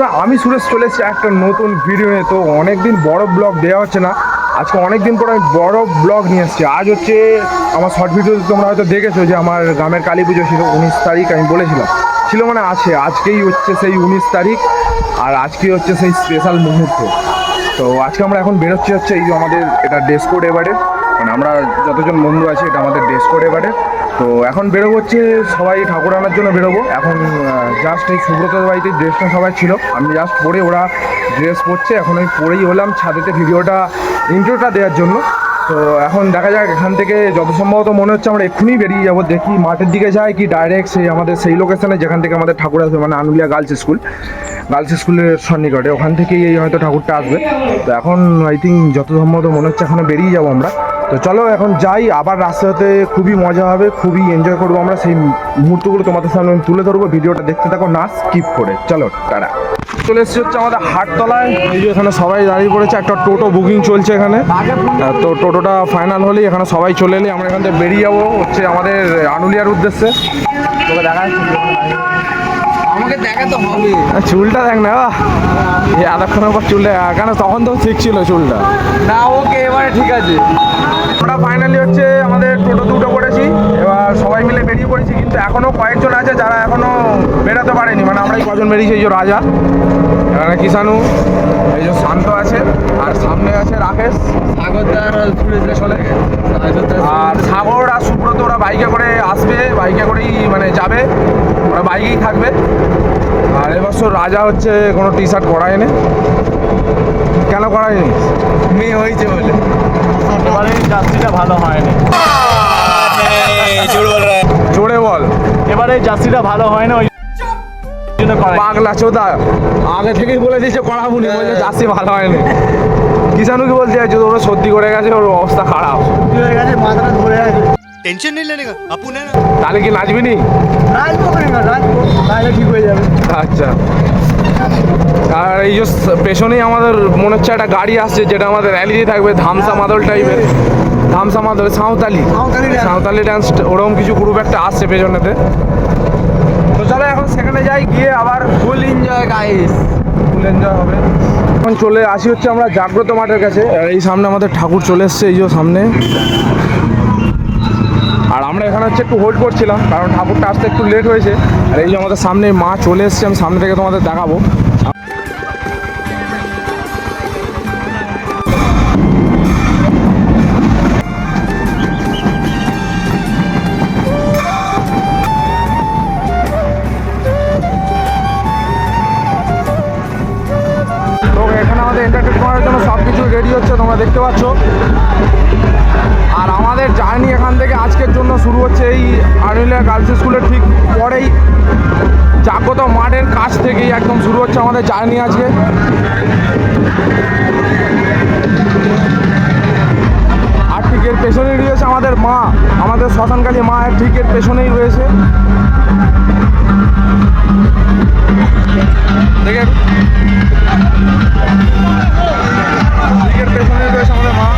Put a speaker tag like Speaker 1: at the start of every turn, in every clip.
Speaker 1: বন্ধুরা, আমি সুরেশ চলে এসেছি একটা নতুন ভিডিও নিয়ে। তো অনেকদিন বড় ব্লগ দেওয়া হচ্ছে না। আজকে অনেক দিন পর আমি বড় ব্লগ নিয়ে এসেছি। আজ হচ্ছে আমার শর্ট ভিডিও তোমরা হয়তো দেখেছ যে আমার গ্রামের কালী পুজো ছিল উনিশ তারিখ, আমি বলেছিলাম। ছিল মানে আছে। আজকেই হচ্ছে সেই উনিশ তারিখ আর আজকে হচ্ছে সেই স্পেশাল মুহূর্ত। তো আজকে আমরা এখন বেরোচ্ছি হচ্ছে এই আমাদের এটা ড্রেস কোড এবারে। মানে আমরা যতজন বন্ধু আছি, এটা আমাদের ড্রেস কোড এবারে তো এখন বেরোবো হচ্ছে সবাই ঠাকুর আনার জন্য বেরোবো। এখন জাস্ট এই সুব্রতর বাড়িতে ড্রেসটা সবাই ছিল। আমি জাস্ট পরে ওরা ড্রেস পরছে। এখন আমি পরেই হলাম ছাদেতে ভিডিওটা ইন্ট্রোটা দেওয়ার জন্য। তো এখন দেখা যাক, এখান থেকে যত সম্ভবত মনে হচ্ছে আমরা এক্ষুনি বেরিয়ে যাব। দেখি মাঠের দিকে যাই কি ডাইরেক্ট সেই আমাদের, সেই লোকেশনে যেখান থেকে আমাদের ঠাকুর আসবে মানে আনুলিয়া গার্লস স্কুল গার্লস স্কুলের সন্নিকটে। ওখান থেকেই এই হয়তো ঠাকুরটা আসবে। তো এখন আই থিঙ্ক যত সম্ভবত মনে হচ্ছে এখনও বেরিয়ে যাব আমরা। তো চলো এখন যাই আবার রাস্তাতে খুবই মজা হবে খুবই এনজয় করব আমরা। সেই মুহূর্তগুলো তোমাদের সামনে আমি তুলে ধরবো ভিডিওটা দেখতে থাকো না স্কিপ করে। চলো টাটা। চলে এসেছি হচ্ছে আমাদের হাটতলায়। এই যে এখানে সবাই দাঁড়িয়ে পড়েছে একটা টোটো বুকিং চলছে এখানে। তো টোটোটা ফাইনাল হলেই এখানে সবাই চলে এলে আমরা এখান থেকে বেরিয়ে যাব হচ্ছে আমাদের আনুলিয়ার উদ্দেশ্যে। তোকে দেখা
Speaker 2: আমাকে দেখাতে হবে।
Speaker 1: চুলটা দেখ না। এই পর চুলটা কেন তখন তো ঠিক ছিল চুলটা।
Speaker 2: না ওকে এবারে ঠিক আছে।
Speaker 1: আমরা ফাইনালি হচ্ছে আমাদের টোটোতে উঠে পড়েছি এবার সবাই মিলে বেরিয়ে পড়েছি কিন্তু এখনও কয়েকজন আছে যারা এখনও বেরোতে পারেনি। মানে আমরাই কজন বেরিয়েছি এই যে রাজা এখানে কিষানু এই যে শান্ত আছে আর সামনে আছে রাকেশ।
Speaker 2: সাগরদার সুরেশরা চলে
Speaker 1: আর সাগর আর সুব্রত ওরা বাইকে করে আসবে বাইকে করেই মানে যাবে। ওরা বাইকেই থাকবে। আর এবছর রাজা হচ্ছে কোনো টি শার্ট করায়নি কেন করায়নি
Speaker 2: মেয়ে হয়েছে বলে।
Speaker 3: এবারে জার্সিটা ভালো হয়নি।
Speaker 1: জোরে বল।
Speaker 3: এবারে জার্সিটা ভালো হয় না ওই জন্য
Speaker 1: পাগলা চোদা। আগে থেকেই বলে দিয়েছে কড়া জার্সি ভালো হয়নি। কিষানু কি বলছে যদি ওরা সর্দি করে গেছে ওর অবস্থা খারাপ।
Speaker 3: হয়ে গেছে
Speaker 1: তাহলে কি নাচবি নি?
Speaker 3: নাচবো হয়ে যাবে।
Speaker 1: আচ্ছা। আর এই যে পেছনেই আমাদের মনে হচ্ছে একটা গাড়ি আসছে যেটা আমাদের র্যালিতে থাকবে ধামসা মাদল টাইপের ধামসা মাদল সাঁওতালি।
Speaker 3: সাঁওতালি
Speaker 1: ডান্স ওরকম কিছু গ্রুপ একটা আসছে পেছনেতে। তো চলো এখন সেখানে যাই গিয়ে আবার
Speaker 2: full enjoy guys
Speaker 1: full enjoy হবে। এখন চলে আসি হচ্ছে আমরা জাগ্রত মাঠের কাছে। আর এই সামনে আমাদের ঠাকুর চলে এসছে এই যে সামনে। আর আমরা এখানে হচ্ছে একটু হোল্ড করছিলাম, কারণ ঠাকুরটা আসতে একটু লেট হয়েছে। আর এই যে আমাদের সামনে মা চলে এসছে, আমি সামনে থেকে তোমাদের দেখাবো। দেখতে পাচ্ছ। আর আমাদের জার্নি এখান থেকে জন্য শুরু হচ্ছে এই আর্মিলিয়া গার্লস স্কুলের ঠিক পরেই জাগ্রত মাঠের কাছ থেকেই একদম শুরু হচ্ছে আমাদের জার্নি আজকে। আর ঠিক এর পেছনেই রয়েছে আমাদের মা, আমাদের শ্মশানকালী মা এর ঠিক এর পেছনেই রয়েছে। দেখে দিকের পেছনে রয়েছে আমাদের মা।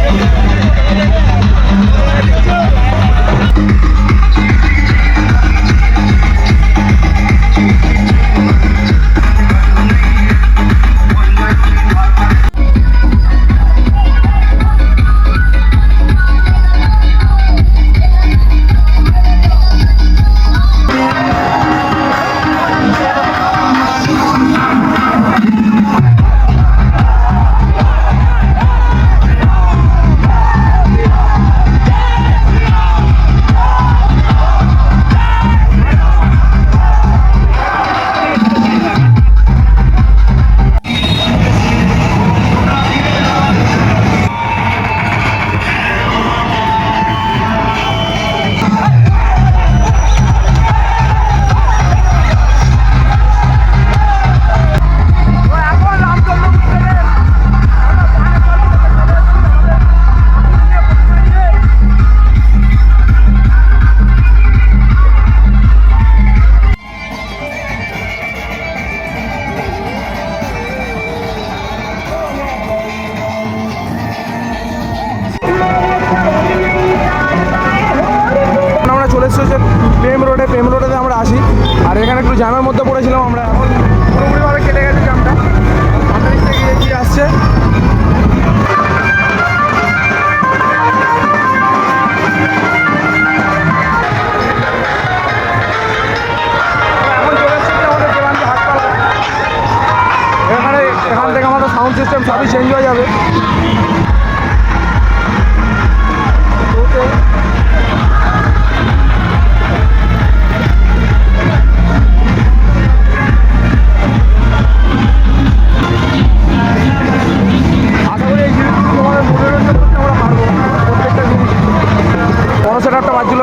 Speaker 1: সিস্টেম সবই চেঞ্জ হয়ে যাবে।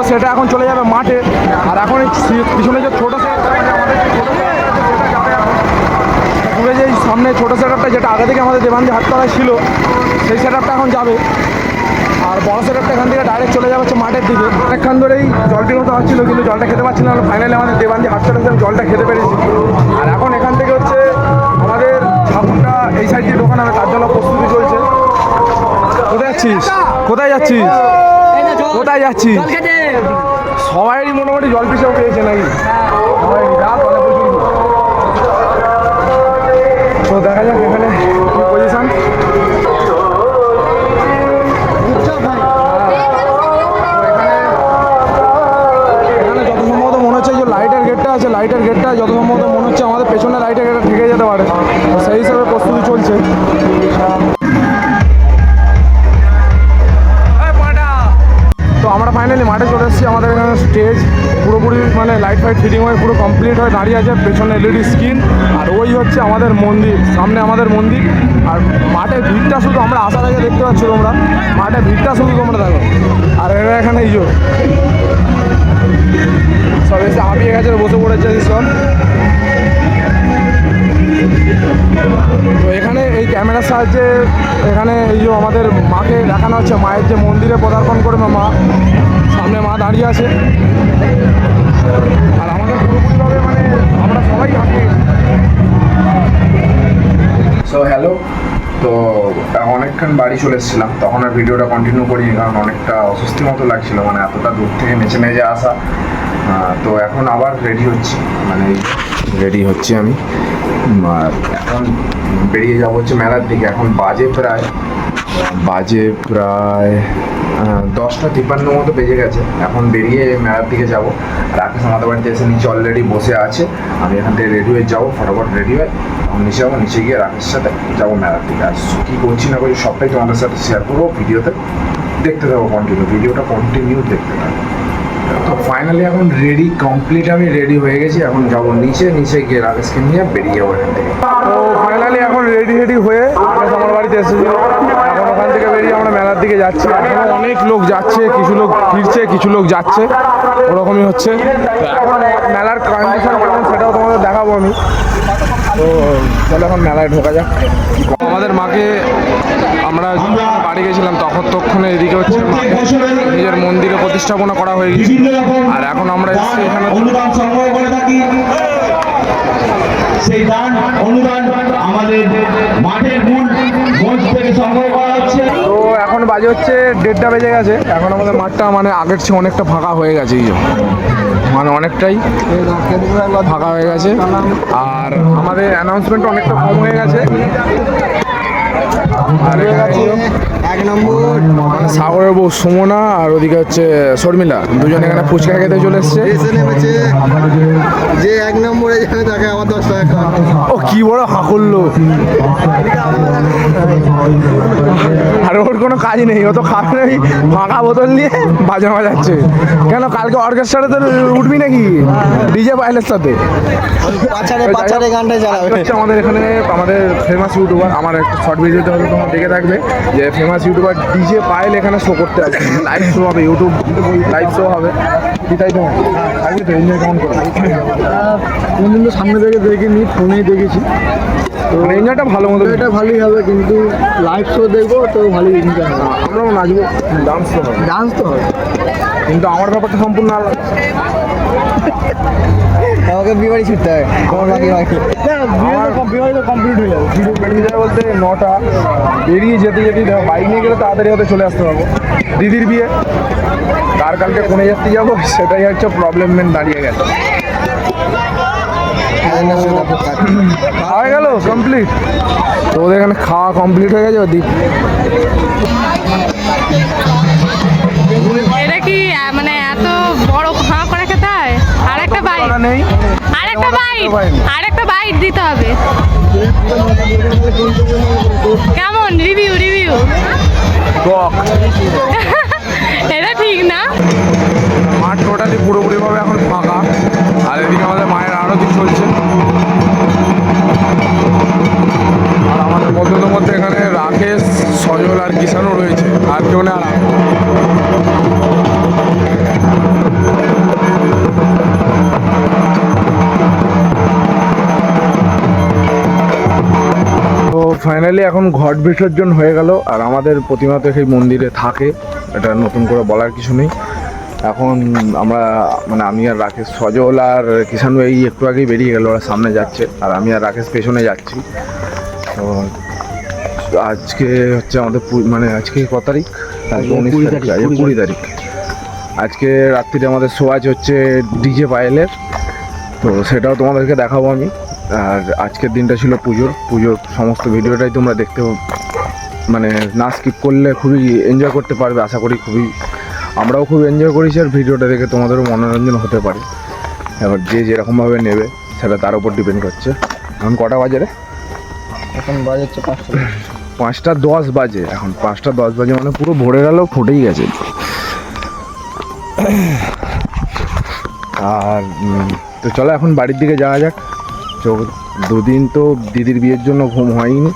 Speaker 1: সেটা এখন চলে যাবে মাঠে। আর এখন পিছনে যে ছোটো সেটারটা মানে আমাদের যে ছোটো সেটারটা আছে, সেটা যাবে এখন দূরে যে এই সামনে ছোটো সেটারটা যেটা আগে থেকে আমাদের দেবান্দি হাটতলায় ছিল সেই সেটারটা এখন যাবে। আর বড় সেটারটা এখান থেকে ডাইরেক্ট চলে যাবে হচ্ছে মাঠের দিকে। অনেকক্ষণ ধরেই জল পিপাসা হচ্ছিল কিন্তু জলটা খেতে পারছিলাম না। ফাইনালি আমাদের দেবান্দি হাটতলা থেকে জলটা খেতে পেরেছি। আর এখন এখান থেকে হচ্ছে আমাদের ঠাকুরটা এই সাইড দিয়ে ঢোকানো হবে তার জন্য প্রস্তুতি চলছে। কোথায় যাচ্ছিস? কোথায় যাচ্ছিস? কোথায় যাচ্ছিস? সবাইরই মোটামুটি জল পিসাও পেয়েছে নাকি? সবাই মানে লাইট ফাইট ফিটিং হয়ে, পুরো কমপ্লিট হয়ে, দাঁড়িয়ে আছে, পেছনে এলইডি স্ক্রিন আর ওই হচ্ছে আমাদের মন্দির, সামনে আমাদের মন্দির। আর মাঠের ভিড়টা শুধু আমরা আসার আগে দেখতে পাচ্ছি তোমরা। মাঠে ভিড়টা শুধু তোমরা দেখো। আর এরা এখানে এই সব এসে হাঁপিয়ে গেছে, বসে পড়েছে সব। তো এখানে এই ক্যামেরার সাহায্যে এখানে এই যে আমাদের মাকে দেখানো হচ্ছে, মায়ের যে মন্দিরে পদার্পণ করবে মা, সামনে মা দাঁড়িয়ে আছে। আর আমাদের পুরোপুরিভাবে মানে আমরা সবাই হাঁপিয়ে সো হ্যালো তো, অনেকক্ষণ বাড়ি চলে এসেছিলাম। তখন আর ভিডিওটা কন্টিনিউ করিনি, কারণ অনেকটা অস্বস্তি মতো লাগছিল। মানে এতটা দূর থেকে নেচে নেচে আসা। তো এখন আবার রেডি হচ্ছি। মানে রেডি হচ্ছি আমি। আর এখন বেরিয়ে যাব হচ্ছে মেলার দিকে। এখন বাজে প্রায় বাজে প্রায় দশটা তিপ্পান্ন মতো বেজে গেছে। এখন বেরিয়ে মেলার দিকে যাব। রাকেশ আমাদের বাড়িতে এসে নিচে অলরেডি বসে আছে। আমি এখান থেকে রেডি হয়ে যাব, ফটাফট রেডি হয়ে তখন নিচে যাব, নিচে গিয়ে রাকেশের সাথে যাব মেলার দিকে। আর কী করছি না করছি সবটাই তোমাদের সাথে শেয়ার করব ভিডিওতে। দেখতে থাকো কন্টিনিউ ভিডিওটা কন্টিনিউ দেখতে থাকো। তো ফাইনালি এখন রেডি কমপ্লিট আমি রেডি হয়ে গেছি। এখন যাব নিচে নিচে গিয়ে রাকেশকে নিয়ে বেরিয়ে যাব এখান থেকে। তো ফাইনালি এখন রেডি রেডি হয়ে রাকেশ আমার বাড়িতে এসেছিল এখন ওখান থেকে বেরিয়ে আমরা মেলার দিকে যাচ্ছি। অনেক লোক যাচ্ছে, কিছু লোক ফিরছে, কিছু লোক যাচ্ছে। ওরকমই হচ্ছে। এখন মেলার কন্ডিশন কেমন সেটাও তোমাদের দেখাবো আমি। তো চলো এখন মেলায় ঢোকা যাক। আমাদের মাকে আমরা বাড়ি গেছিলাম তখন তক্ষণে এদিকে হচ্ছে নিজের মন্দিরে প্রতিষ্ঠাপনা করা হয়ে গেছে। আর এখন আমরা এসেছি এখানে।
Speaker 4: সেই দান, অনুদান আমাদের মাঠের মূল মঞ্চ থেকে সংগ্রহ করা হচ্ছে।
Speaker 1: তো এখন বাজে হচ্ছে দেড়টা বেজে গেছে। এখন আমাদের মাঠটা মানে আগের চেয়ে অনেকটা ফাঁকা হয়ে গেছে এই মানে অনেকটাই ফাঁকা হয়ে গেছে। আর আমাদের অ্যানাউন্সমেন্ট অনেকটা কম হয়ে গেছে। আর এখানে
Speaker 2: এক নম্বর।
Speaker 1: সাগরের বউ সুমনা আর ওদিকে হচ্ছে শর্মিলা। দুজন এখানে ফুচকা খেতে চলে এসছে।
Speaker 2: যে এক নম্বরে যাবে তাকে আবার দশ টাকা
Speaker 1: ও কি বড় হাঁকল্লো। আর ওর কোনো কাজ নেই। ও তো খাবে নেই ফাঁকা বোতল নিয়ে বাজনা বাজাচ্ছে। কেন কালকে অর্কেস্ট্রাতে তো উঠবি নাকি? ডিজে পাইলের সাথে আমাদের এখানে আমাদের ফেমাস ইউটিউবার আমার একটা শর্ট ভিডিওতে হয়তো তোমরা দেখে থাকবে যে ফেমাস ইউটিউবার ডিজে পায়েল এখানে শো করতে আসবে। লাইভ শো হবে ইউটিউব লাইভ শো হবে। তাই তো? থাকবি তো এনজয় কেমন করবি
Speaker 2: কিন্তু সামনে থেকে দেখিনি ফোনেই দেখেছি।
Speaker 1: তো এনজয়টা ভালো মতো
Speaker 2: এটা ভালোই হবে কিন্তু লাইভ শো দেখব তো ভালোই এনজয় হবে।
Speaker 1: আমরাও নাচবো। ডান্স তো হবে।
Speaker 2: ডান্স তো হবে
Speaker 1: কিন্তু আমার ব্যাপারটা সম্পূর্ণ আলাদা
Speaker 2: আমাকে বিয়ে বাড়ি ছুটতে হবে তোমার বাকি বাকি
Speaker 1: কমপ্লিট হয়ে যাবে ভিডিও বেরিয়ে যাবে। বলতে নটা। বেরিয়ে যেতে যেতে দেখো বাইক নিয়ে গেলে তাড়াতাড়ি হতে চলে আসতে পারব দিদির বিয়ে। কার কালকে কোনে যাত্রী যাব সেটাই হচ্ছে প্রবলেম মেন দাঁড়িয়ে গেছে হয়ে গেল কমপ্লিট তো ওদের এখানে খাওয়া কমপ্লিট হয়ে গেছে ওদিক
Speaker 5: এটা কি মানে
Speaker 1: নেই।
Speaker 5: আর একটা বাইট আর একটা বাইট দিতে হবে। কেমন? রিভিউ রিভিউ এটা ঠিক না।
Speaker 1: মাঠ টোটালি পুরোপুরিভাবে এখন ফাঁকা। আর এদিকে আমাদের মায়ের আরতি চলছে। আর আমাদের বন্ধুদের মধ্যে এখানে রাকেশ সজল আর কিষানও রয়েছে। আর কেউ নেই ফাইনালি এখন ঘট বিসর্জন হয়ে গেল আর আমাদের প্রতিমা তো সেই মন্দিরে থাকে। এটা নতুন করে বলার কিছু নেই। এখন আমরা মানে আমি আর রাকেশ সজল আর কিষানু এই একটু আগেই বেরিয়ে গেল ওরা সামনে যাচ্ছে। আর আমি আর রাকেশ পেছনে যাচ্ছি। তো আজকে হচ্ছে আমাদের মানে আজকে ক তারিখ? উনিশ তারিখ কুড়ি তারিখ। আজকে রাত্রিতে আমাদের শো আছে হচ্ছে ডিজে পায়েলের। তো সেটাও তোমাদেরকে দেখাবো আমি। আর আজকের দিনটা ছিল পুজোর। পুজোর সমস্ত ভিডিওটাই তোমরা দেখতে মানে না স্কিপ করলে খুবই এনজয় করতে পারবে আশা করি খুবই। আমরাও খুব এনজয় করেছি আর ভিডিওটা দেখে তোমাদেরও মনোরঞ্জন হতে পারে। এবার যে যেরকমভাবে নেবে সেটা তার উপর ডিপেন্ড করছে। এখন কটা বাজে রে?
Speaker 2: এখন বাজাচ্ছে পাঁচটা।
Speaker 1: পাঁচটা দশ বাজে। এখন পাঁচটা দশ বাজে মানে পুরো ভরে গেল ফুটেই গেছে। আর তো চলো এখন বাড়ির দিকে যাওয়া যাক। দুদিন তো দিদির বিয়ের জন্য ঘুম হয়নি।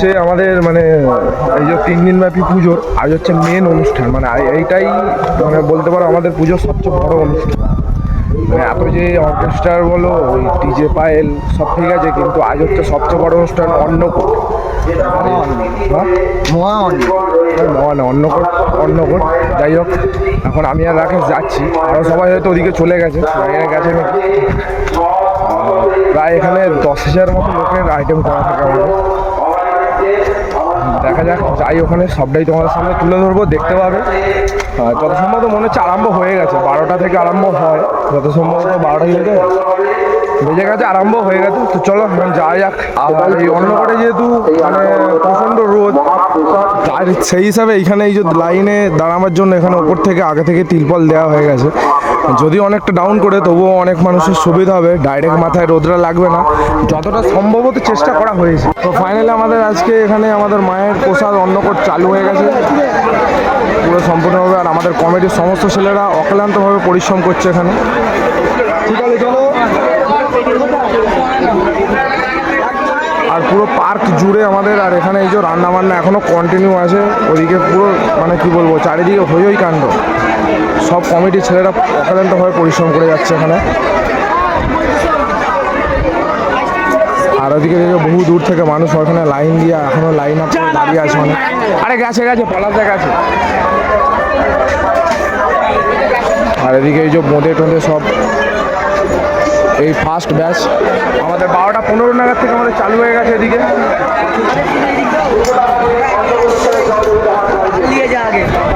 Speaker 1: হচ্ছে আমাদের মানে এই যে তিন দিন ব্যাপী পুজোর আজ হচ্ছে মেন অনুষ্ঠান মানে এইটাই মানে বলতে পারো আমাদের পুজোর সবচেয়ে বড় অনুষ্ঠান। মানে এত যে অর্কেস্ট্রার বলো, ওই ডিজে পায়েল, সব ঠিক আছে, কিন্তু আজ হচ্ছে সবচেয়ে বড় অনুষ্ঠান অন্নকূট।
Speaker 2: মহান
Speaker 1: মহান অন্নকূট অন্নকূট, যাই হোক, এখন আমি আর রাকেশ যাচ্ছি। আরও সবাই হয়তো ওদিকে চলে গেছে গেছে প্রায় এখানে দশ হাজার মতো লোকের আইটেম করা থাকে আমাদের। দেখা যাক যাই ওখানে সবটাই তোমাদের সামনে তুলে ধরবো দেখতে পাবে। যত সম্ভবত মনে হচ্ছে আরম্ভ হয়ে গেছে বারোটা থেকে আরম্ভ হয় যত সম্ভবত বারোটা বেজে বেজে গেছে আরম্ভ হয়ে গেছে। তো চলো এখন যাওয়া যাক। আর এই অন্যকটে যেহেতু মানে প্রচণ্ড রোদ আর সেই হিসাবে এইখানে এই যে লাইনে দাঁড়াবার জন্য এখানে ওপর থেকে আগে থেকে তিলপল দেওয়া হয়ে গেছে। যদি অনেকটা ডাউন করে, তবুও অনেক মানুষের সুবিধা হবে। ডাইরেক্ট মাথায় রোদরা লাগবে না। যতটা সম্ভবত চেষ্টা করা হয়েছে। তো ফাইনালি আমাদের আজকে এখানে আমাদের মায়ের প্রসাদ অন্নকট চালু হয়ে গেছে। পুরো সম্পূর্ণভাবে আর আমাদের কমিটির সমস্ত ছেলেরা অক্লান্তভাবে পরিশ্রম করছে এখানে। ঠিক আছে, চলো। আর পুরো পার্ক জুড়ে আমাদের, আর এখানে এই যে রান্না বান্না এখনও কন্টিনিউ আছে। ওদিকে পুরো মানে কি বলব, চারিদিকে হই হই কাণ্ড। সব কমিটির ছেলেরা অক্লান্তভাবে পরিশ্রম করে যাচ্ছে এখানে। আর ওদিকে বহু দূর থেকে মানুষ ওখানে লাইন দিয়ে এখনও লাইন আপ করে দাঁড়িয়ে আছে মানে আরে গেছে গেছে দেখা গেছে। আর এদিকে এই যে বোঁদে টোঁদে সব, এই ফার্স্ট ব্যাচ আমাদের বারোটা পনেরো নাগাদ থেকে আমাদের চালু হয়ে গেছে এদিকে। তো আমাদের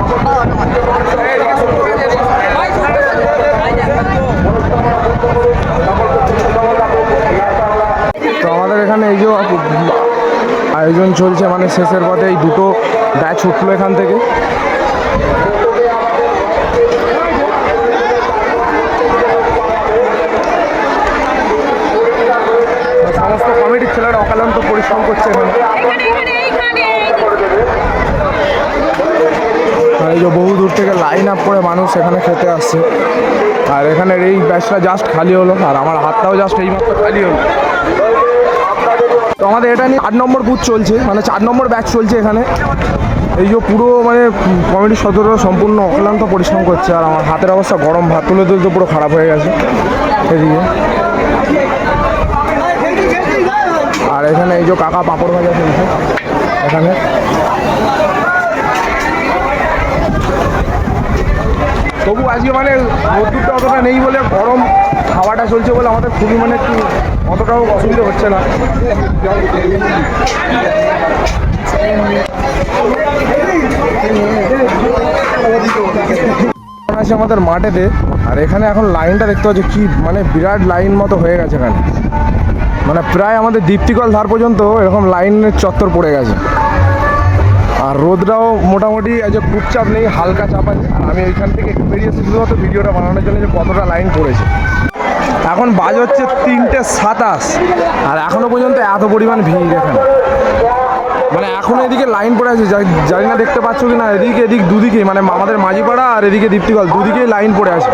Speaker 1: এখানে এই যে আয়োজন চলছে মানে শেষের পথে এই দুটো ব্যাচ উঠল এখান থেকে। সমস্ত কমিটির ছেলেরা অকালান্ত পরিশ্রম করছে এখানে। এই বহু দূর থেকে লাইন আপ করে মানুষ এখানে খেতে আসছে। আর এখানের এই ব্যাচটা জাস্ট খালি হলো, আর আমার হাতটাও জাস্ট এইমাত্র খালি হলো। তো আমাদের এটা নিয়ে আট নম্বর বুথ চলছে মানে চার নম্বর ব্যাচ চলছে এখানে। এই যে পুরো মানে কমিটির সদস্যরা সম্পূর্ণ অক্লান্ত পরিশ্রম করছে, আর আমার হাতের অবস্থা গরম ভাত তুলে তুলতে পুরো খারাপ হয়ে গেছে এদিকে। আর এখানে এই যে কাকা পাঁপড় ভাজা চলছে এখানে। তবু আজকে মানে রোদ্দুরটা অতটা নেই বলে গরম খাওয়াটা চলছে বলে আমাদের খুবই মানে একটু অতটাও অসুবিধা হচ্ছে না। আছে আমাদের মাঠেতে, আর এখানে এখন লাইনটা দেখতে পাচ্ছি কি মানে বিরাট লাইন মতো হয়ে গেছে এখানে। মানে প্রায় আমাদের দীপ্তিকল ধার পর্যন্ত এরকম লাইনের চত্বর পড়ে গেছে। আর রোদটাও মোটামুটি আজ খুব চাপ নেই, হালকা চাপ আছে। আর আমি ওইখান থেকে বেরিয়েছি শুধুমাত্র ভিডিওটা বানানোর জন্য যে কতটা লাইন পড়েছে। এখন বাজ হচ্ছে তিনটে সাতাশ। আর এখনও পর্যন্ত এত পরিমাণ ভিড় এখানে মানে এখন এদিকে লাইন পড়ে আছে, জানি না দেখতে পাচ্ছ কি না এদিকে এদিক দুদিকে মানে আমাদের মাঝিপাড়া আর এদিকে দীপ্তিকল দুদিকেই লাইন পড়ে আছে।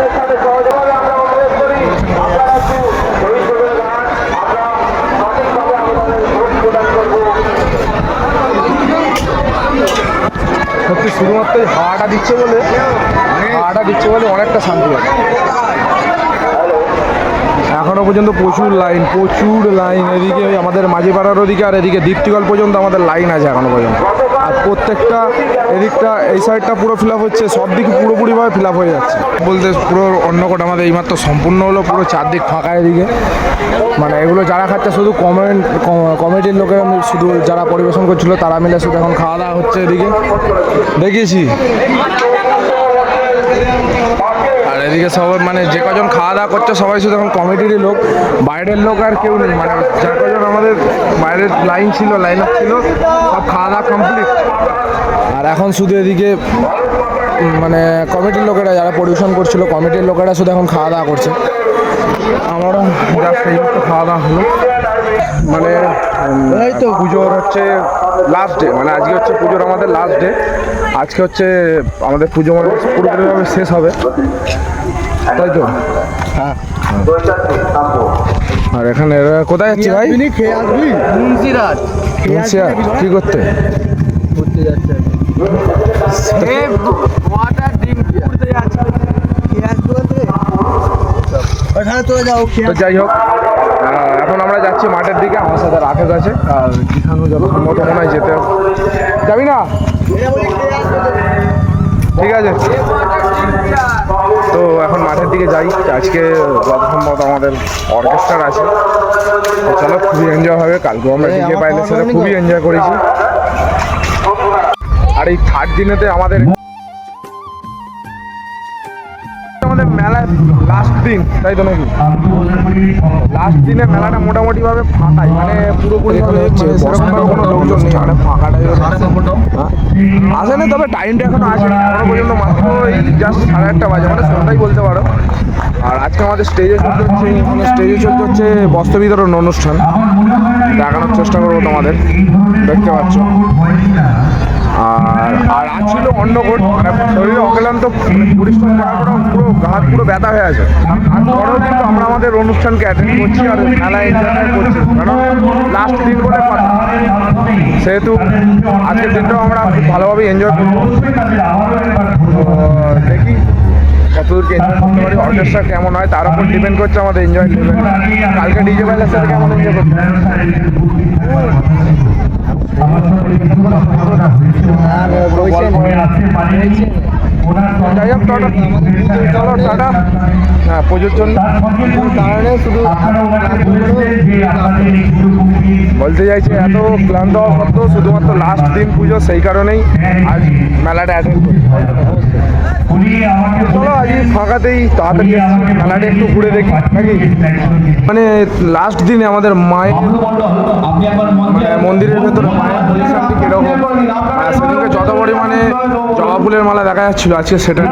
Speaker 1: সত্যি শুধুমাত্র হাওয়াটা দিচ্ছে বলে হাওয়াটা দিচ্ছে বলে অনেকটা শান্তি আছে। এখনও পর্যন্ত প্রচুর লাইন প্রচুর লাইন। এদিকে আমাদের মাঝিপাড়ার ওদিকে আর এদিকে দীপ্তিকল পর্যন্ত আমাদের লাইন আছে এখনও পর্যন্ত। আর প্রত্যেকটা এদিকটা, এই সাইডটা পুরো ফিল আপ হচ্ছে, সব দিকে পুরোপুরিভাবে ফিল আপ হয়ে যাচ্ছে। বলতে পুরো অন্য কোটা আমাদের এইমাত্র সম্পূর্ণ হলো পুরো চারদিক ফাঁকা এদিকে। মানে এগুলো যারা খাচ্ছে শুধু কমেন্ট কমিটির লোকেরা শুধু যারা পরিবেশন করছিল তারা মিলে শুধু এখন খাওয়া দাওয়া হচ্ছে এদিকে। দেখিয়েছি। এদিকে সবাই মানে যে কজন খাওয়া দাওয়া করছে সবাই শুধু এখন কমিটিরই লোক। বাইরের লোক আর কেউ নেই মানে যার কজন আমাদের বাইরের লাইন ছিল লাইন আপ ছিল সব খাওয়া দাওয়া কমপ্লিট আর এখন শুধু এদিকে মানে কমিটির লোকেরা যারা পরিবেশন করছিল কমিটির লোকেরা শুধু এখন খাওয়া দাওয়া করছে। আমারও এই মুহূর্তে খাওয়া দাওয়া হলো। মানে এই তো। পুজোর হচ্ছে লাস্ট ডে মানে আজকে হচ্ছে পুজোর আমাদের লাস্ট ডে আজকে হচ্ছে আমাদের পুজো মানে পুরোপুরিভাবে শেষ হবে। তাই তো? হ্যাঁ। আর এখানে কোথায় যাচ্ছি ভাই?
Speaker 2: খেয়ে আসবি?
Speaker 1: কি করতে?
Speaker 2: তো যাও
Speaker 1: তো যাই হোক এখন আমরা যাচ্ছি মাঠের দিকে আমার সাথে রাকেশ আছে। আর কিষানও যত সম্ভবত মনে হয় যেতে যাবি না? ঠিক আছে। তো এখন মাঠের দিকে যাই। আজকে যত আমাদের অর্কেস্ট্রার আছে। তো চলো খুবই এনজয় হবে। কালকে আমরা ডিজে পাইলে সেটা খুবই এনজয় করেছি। আর এই থার্ড দিনেতে আমাদের মেলার লাস্ট দিন তাই তো নাকি? লাস্ট দিনে মেলাটা মোটামুটি ভাবে ফাঁকাই মানে পুরোপুরি কোনো লোকজন নেই মানে ফাঁকাটাই আসে না তবে টাইমটা এখনও আসে এখনও পর্যন্ত মাত্র এই জাস্ট সাড়ে আটটা বাজে মানে সন্ধ্যাই বলতে পারো। আর আজকে আমাদের স্টেজে চলতে হচ্ছে মানে স্টেজে চলতে হচ্ছে বস্ত্র বিতরণ অনুষ্ঠান। দেখানোর চেষ্টা করব তোমাদের। দেখতে পাচ্ছ। আর আর আজ ছিল অন্নকোট মানে শরীরে অক্লান্ত পরিশ্রম করার পর পুরো হাত পুরো ব্যথা হয়ে আছে। আর পরেও কিন্তু আমরা আমাদের অনুষ্ঠানকে অ্যাটেন্ড করছি আর মেলা এনজয় করছি। কারণ লাস্ট দিন সেহেতু আজকের দিনটাও আমরা ভালোভাবে এনজয় করব। দেখি কতদূরকে অর্কেস্ট্রা কেমন হয়, তার উপর ডিপেন্ড করছে আমাদের এনজয় কালকে ডিজে সাথে কেমন এনজয় করতে যাই হোক টাটা। চলো টাটা। হ্যাঁ পুজোর জন্য
Speaker 2: কারণে শুধু
Speaker 1: বলতে চাইছি এত ক্লান্ত হওয়া সত্ত্বেও শুধুমাত্র লাস্ট দিন পুজো সেই কারণেই আজ মেলাটা অ্যাটেন্ড করি চলো আজ ফাঁকাতেই তাড়াতাড়ি মেলাটা একটু ঘুরে দেখি। নাকি? মানে লাস্ট দিনে আমাদের মায়ের মানে মন্দিরের ভেতরে মায়ের পজিশনটি কীরকম? সেদিনকে যত পরিমাণে জবা ফুলের মালা দেখা যাচ্ছিল আজকে সেটা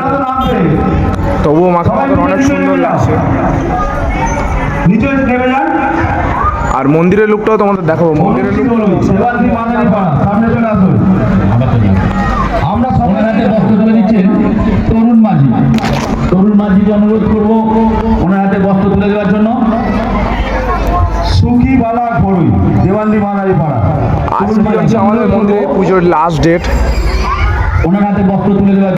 Speaker 1: তবুও মাকে আমাদের অনেক সুন্দর লাগছে আর মন্দিরের লুকটাও তোমাদের দেখাবো। মন্দিরের লুক
Speaker 4: সামনে চলে আসুন। আমরা সবাই হাতে বস্ত্র দিচ্ছেন তরুণ মাঝি। তরুণ মাঝিকে অনুরোধ করব ওনার হাতে বস্ত্র তুলে দেওয়ার জন্য। সুখী বালা ঘড়ুই দেওয়ান্দি মাদারি পাড়া।
Speaker 1: আজকে হচ্ছে আমাদের মন্দিরে পুজোর লাস্ট ডেট
Speaker 4: ওনার হাতে বস্ত্র তুলে দেওয়ার